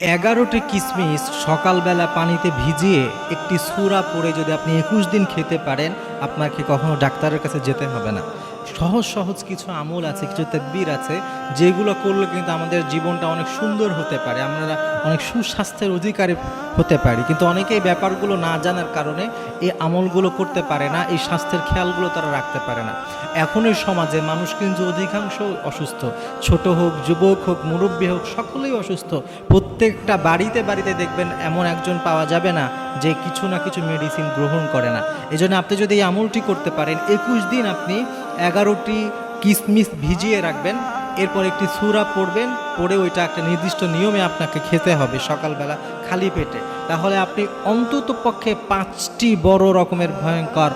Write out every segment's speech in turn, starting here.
এগারোটি কিশমিশ সকালবেলা পানিতে ভিজিয়ে একটি সুরা পরে যদি আপনি একুশ দিন খেতে পারেন, আপনাকে কখনো ডাক্তারের কাছে যেতে হবে না। সহজ সহজ কিছু আমল আছে, কিছু তদ্বির আছে, যেগুলো করলে কিন্তু আমাদের জীবনটা অনেক সুন্দর হতে পারে, আমরা অনেক সুস্বাস্থ্যের অধিকারী হতে পারি। কিন্তু অনেকেই ব্যাপারগুলো না জানার কারণে এই আমলগুলো করতে পারে না, এই স্বাস্থ্যের খেয়ালগুলো তারা রাখতে পারে না। এখন এই সমাজে মানুষ কিন্তু অধিকাংশ অসুস্থ। ছোট হোক, যুবক হোক, মুরব্বী হোক, সকলেই অসুস্থ। প্রত্যেকটা বাড়িতে বাড়িতে দেখবেন এমন একজন পাওয়া যাবে না, যে কিছু না কিছু মেডিসিন গ্রহণ করে না। এই জন্য আপনি যদি এই আমলটি করতে পারেন, একুশ দিন আপনি এগারোটি কিসমিস ভিজিয়ে রাখবেন। এরপর একটি সুরা পড়বেন, পড়ে ওইটা একটা নির্দিষ্ট নিয়মে আপনাকে খেতে হবে সকালবেলা খালি পেটে। তাহলে আপনি অন্তত পক্ষে পাঁচটি বড় রকমের ভয়ঙ্কর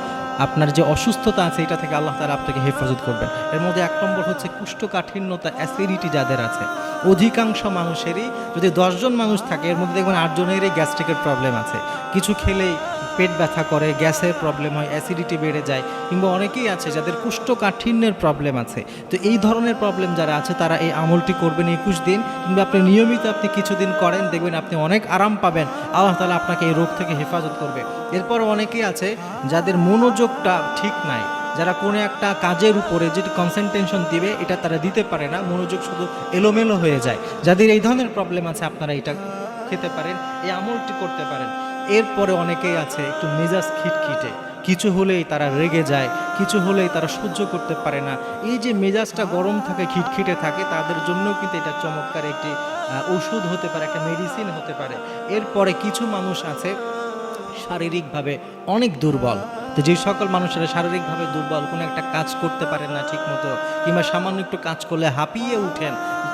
আপনার যে অসুস্থতা আছে, এটা থেকে আল্লাহ তালা আপনাকে হেফাজত করবেন। এর মধ্যে এক নম্বর হচ্ছে কুষ্ঠকাঠিন্যতা, অ্যাসিডিটি যাদের আছে। অধিকাংশ মানুষেরই যদি দশজন মানুষ থাকে, এর মধ্যে দেখবেন আটজনেরই গ্যাস্ট্রিকের প্রবলেম আছে। কিছু খেলেই পেট ব্যথা করে গ্যাসের প্রবলেম হয় অ্যাসিডিটি বেড়ে যায়, কিংবা অনেকেই আছে যাদের কুষ্ঠকাঠিন্যের প্রবলেম আছে। তো এই ধরনের প্রবলেম যারা আছে, তারা এই আমলটি করবেন একুশ দিন, কিংবা আপনি নিয়মিত আপনি কিছুদিন করেন, দেখবেন আপনি অনেক আরাম পাবেন। আল্লাহ তালা আপনাকে এই রোগ থেকে হেফাজত করবে। এরপর অনেকেই আছে যাদের মনোযোগটা ঠিক নাই, যারা কোনো একটা কাজের উপরে যেটি কনসেন্ট্রেশন দিবে, এটা তারা দিতে পারে না, মনোযোগ শুধু এলোমেলো হয়ে যায়। যাদের এই ধরনের প্রবলেম আছে, আপনারা এটা খেতে পারেন, এই আমলটি করতে পারেন। এরপরে অনেকেই আছে, একটু মেজাজ খিটখিটে। কিছু হলেই তারা রেগে যায়, কিছু হলেই তারা সহ্য করতে পারে না। এই যে মেজাজটা গরম থাকে, খিটখিটে থাকে, তাদের জন্য কিন্তু এটা চমৎকার একটি ওষুধ হতে পারে, একটা মেডিসিন হতে পারে। এরপরে কিছু মানুষ আছে শারীরিকভাবে অনেক দুর্বল। তো যে সকল মানুষেরা শারীরিকভাবে দুর্বল, কোনো একটা কাজ করতে পারেন না ঠিক মতো কিংবা সামান্য একটু কাজ করলে হাঁপিয়ে উঠেন।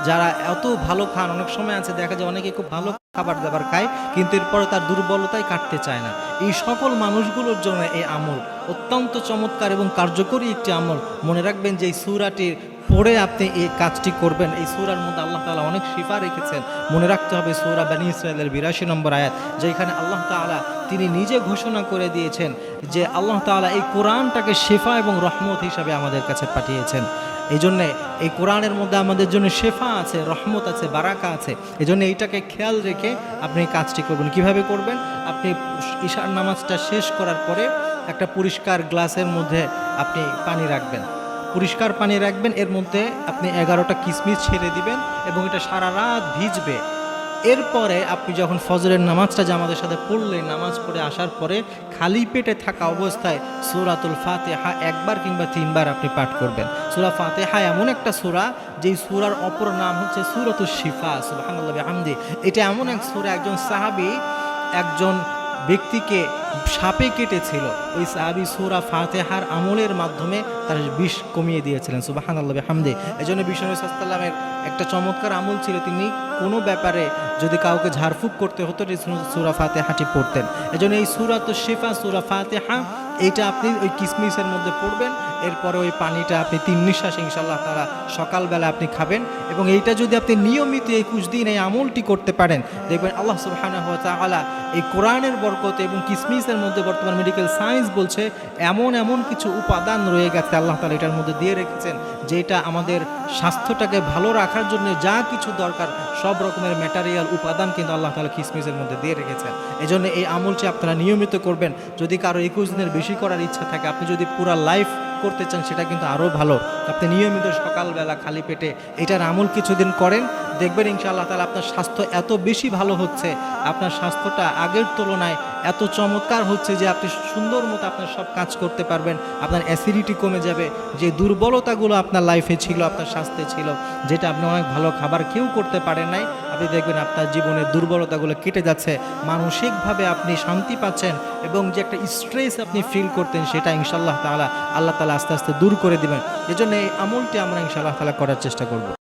যারা এত ভালো খান, অনেক সময় আছে, দেখা যায় অনেকে খুব ভালো খাবার দাবার খায়, কিন্তু এরপরে তার দুর্বলতাই কাটতে চায় না। এই সকল মানুষগুলোর জন্য এই আমল অত্যন্ত চমৎকার এবং কার্যকরী একটি আমল। মনে রাখবেন যে এই সুরাটির পরে আপনি এই কাজটি করবেন। এই সুরার মধ্যে আল্লাহ তাআলা অনেক শিফা রেখেছেন। মনে রাখতে হবে, সুরা বানী ইসরায়েলের বিরাশি নম্বর আয়াত, যেখানে আল্লাহ তাআলা তিনি নিজে ঘোষণা করে দিয়েছেন যে আল্লাহ তাআলা এই কোরআনটাকে শেফা এবং রহমত হিসাবে আমাদের কাছে পাঠিয়েছেন। এই জন্যে এই কোরআনের মধ্যে আমাদের জন্য শেফা আছে, রহমত আছে, বারাকা আছে। এই জন্য এইটাকে খেয়াল রেখে আপনি কাজটি করবেন। কীভাবে করবেন? আপনি ঈশার নামাজটা শেষ করার পরে একটা পরিষ্কার গ্লাসের মধ্যে আপনি পানি রাখবেন। পরিষ্কার পানি রাখবেন। এর মধ্যে আপনি এগারোটা কিসমিস ছেড়ে দিবেন এবং এটা সারা রাত ভিজবে। এরপরে আপনি যখন ফজরের নামাজটা জামাতের সাথে পড়লেন, নামাজ পড়ে আসার পরে খালি পেটে থাকা অবস্থায় সুরাতুল ফাতেহা একবার কিংবা তিনবার আপনি পাঠ করবেন। সুরা ফাতেহা এমন একটা সুরা, যেই সুরার অপর নাম হচ্ছে সুরাতুল শিফা, সুবহানাল্লাহ হামদি এটা এমন এক সুরা, একজন সাহাবি, একজন ব্যক্তিকে সাপে কেটেছিল। ওই সাহাবি সুরা ফাতেহার আমলের মাধ্যমে তার বিষ কমিয়ে দিয়েছিলেন সুবাহান আল্লাহ হামদে এই জন্য বিষ্ণু সাল্লামের একটা চমৎকার আমল ছিল, তিনি কোনো ব্যাপারে যদি কাউকে ঝাড়ফুঁক করতে হতো সুরা ফাতেহাটি পড়তেন। এই জন্য এই সুরা তো শেফা, সুরা ফাতেহা এইটা আপনি ওই কিসমিসের মধ্যে পড়বেন, এরপরে ওই পানিটা আপনি তিন নিঃশ্বাস ইনশাল্লাহ তারা সকালবেলা আপনি খাবেন। এবং এইটা যদি আপনি নিয়মিত একুশ দিন এই আমলটি করতে পারেন, দেখবেন আল্লাহ সুবহানাহু ওয়া তাআলা এই কোরআনের বরকতে এবং কিসমিসের মধ্যে বর্তমান মেডিকেল সায়েন্স বলছে, এমন এমন কিছু উপাদান রয়ে গেছে আল্লাহ তালা এটার মধ্যে দিয়ে রেখেছেন, যেটা আমাদের স্বাস্থ্যটাকে ভালো রাখার জন্য যা কিছু দরকার, সব রকমের ম্যাটারিয়াল উপাদান কিন্তু আল্লাহ তালা কিসমিসের মধ্যে দিয়ে রেখেছেন। এই জন্য এই আমলটি আপনারা নিয়মিত করবেন। যদি কারও একুশ দিনের বেশি করার ইচ্ছা থাকে, আপনি যদি পুরা লাইফ করতে চান, সেটা কিন্তু আরও ভালো। আপনি নিয়মিত সকালবেলা খালি পেটে এটার আমল কিছুদিন করেন দেখবেন ইনশাআল্লাহ তালা আপনার স্বাস্থ্য এত বেশি ভালো হচ্ছে, আপনার স্বাস্থ্যটা আগের তুলনায় এত চমৎকার হচ্ছে যে আপনি সুন্দর মতো আপনার সব কাজ করতে পারবেন, আপনার অ্যাসিডিটি কমে যাবে, যে দুর্বলতাগুলো আপনার লাইফে ছিল, আপনার স্বাস্থ্যে ছিল, যেটা আপনি অনেক ভালো খাবার কেউ করতে পারেন নাই, আপনি দেখবেন আপনার জীবনের দুর্বলতাগুলো কেটে যাচ্ছে, মানসিকভাবে আপনি শান্তি পাচ্ছেন এবং যে একটা স্ট্রেস আপনি ফিল করতেন সেটা ইনশাল্লাহ তাআলা, আল্লাহ তালা আস্তে আস্তে দূর করে দিবেন। এজন্য এই আমলটি আমরা ইনশাআল্লাহ তালা করার চেষ্টা করব।